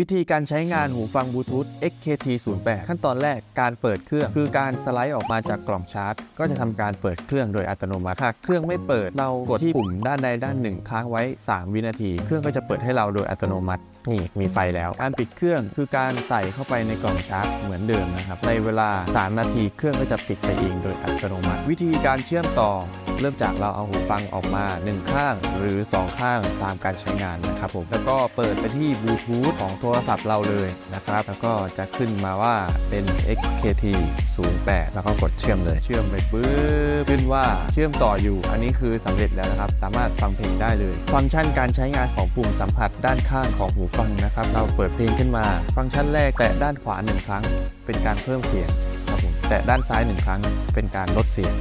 วิธีการใช้งานหูฟังบลูทูธ XKT08 ขั้นตอนแรกการเปิดเครื่อง คือการสไลด์ออกมาจากกล่องชาร์จ ก็จะทำการเปิดเครื่องโดยอัตโนมัติหากเครื่องไม่เปิดเรากดที่ปุ่มด้านใดด้านหนึ่งค้างไว้ 3 วินาที เครื่องก็จะเปิดให้เราโดยอัตโนมัตินี่มีไฟแล้ว การปิดเครื่องคือการใส่เข้าไปในกล่องชาร์จเหมือนเดิมนะครับในเวลา 3 นาทีเครื่องก็จะปิดไปเองโดยอัตโนมัติ วิธีการเชื่อมต่อ เริ่มจากเราเอาหูฟังออกมา 1 ข้างหรือ 2 ข้างตามการใช้งานนะครับผมแล้วก็เปิดไปที่บลูทูธของโทรศัพท์เราเลยนะครับ แล้วก็จะขึ้นมาว่าเป็น XKT 08แล้วก็กดเชื่อมเลย เชื่อมไปปุ๊บขึ้นว่าเชื่อมต่ออยู่ อันนี้คือสำเร็จแล้วนะครับ สามารถฟังเพลงได้เลย ฟังก์ชันการใช้งานของปุ่มสัมผัสด้านข้างของหูฟังนะครับ เราเปิดเพลงขึ้นมา ฟังก์ชันแรกแตะด้านขวา1ครั้ง เป็นการเพิ่มเสียงครับผมแตะด้านซ้าย1ครั้ง เป็นการลดเสียง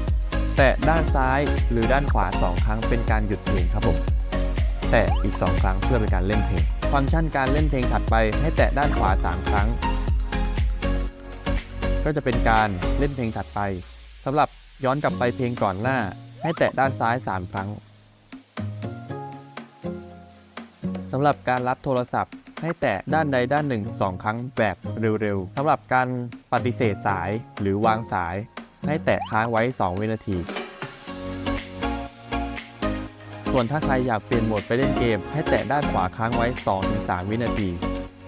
แตะด้านซ้ายหรือด้านขวา 2 ครั้งเป็นการหยุดเพลงครับผมแตะอีก 2 ครั้งเพื่อเป็นการเล่นเพลง ฟังก์ชันการเล่นเพลงถัดไปให้แตะด้านขวา 3 ครั้ง ก็จะเป็นการเล่นเพลงถัดไปสำหรับย้อนกลับไปเพลงก่อนหน้า ให้แตะด้านซ้าย 3 ครั้งสำหรับการรับโทรศัพท์ ให้แตะด้านใดด้านหนึ่ง 2 ครั้งแบบเร็วๆสำหรับการปฏิเสธสายหรือวางสาย ให้แตะค้างไว้ 2 วินาที ส่วนถ้าใครอยากเปลี่ยนโหมดไปเล่นเกม ให้แตะด้านขวาค้างไว้ 2-3 วินาที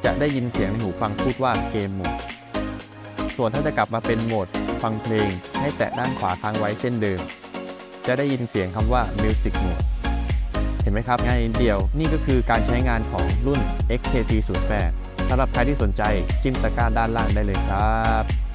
จะได้ยินเสียงในหูฟังพูดว่าเกมโหมด ส่วนถ้าจะกลับมาเป็นโหมดฟังเพลง ให้แตะด้านขวาค้างไว้เช่นเดิม จะได้ยินเสียงคำว่า Music Mode เห็นไหมครับง่ายนิดเดียว นี่ก็คือการใช้งานของรุ่น XKT08 สำหรับใครที่สนใจจิ้มตะกร้าด้านล่างได้เลยครับ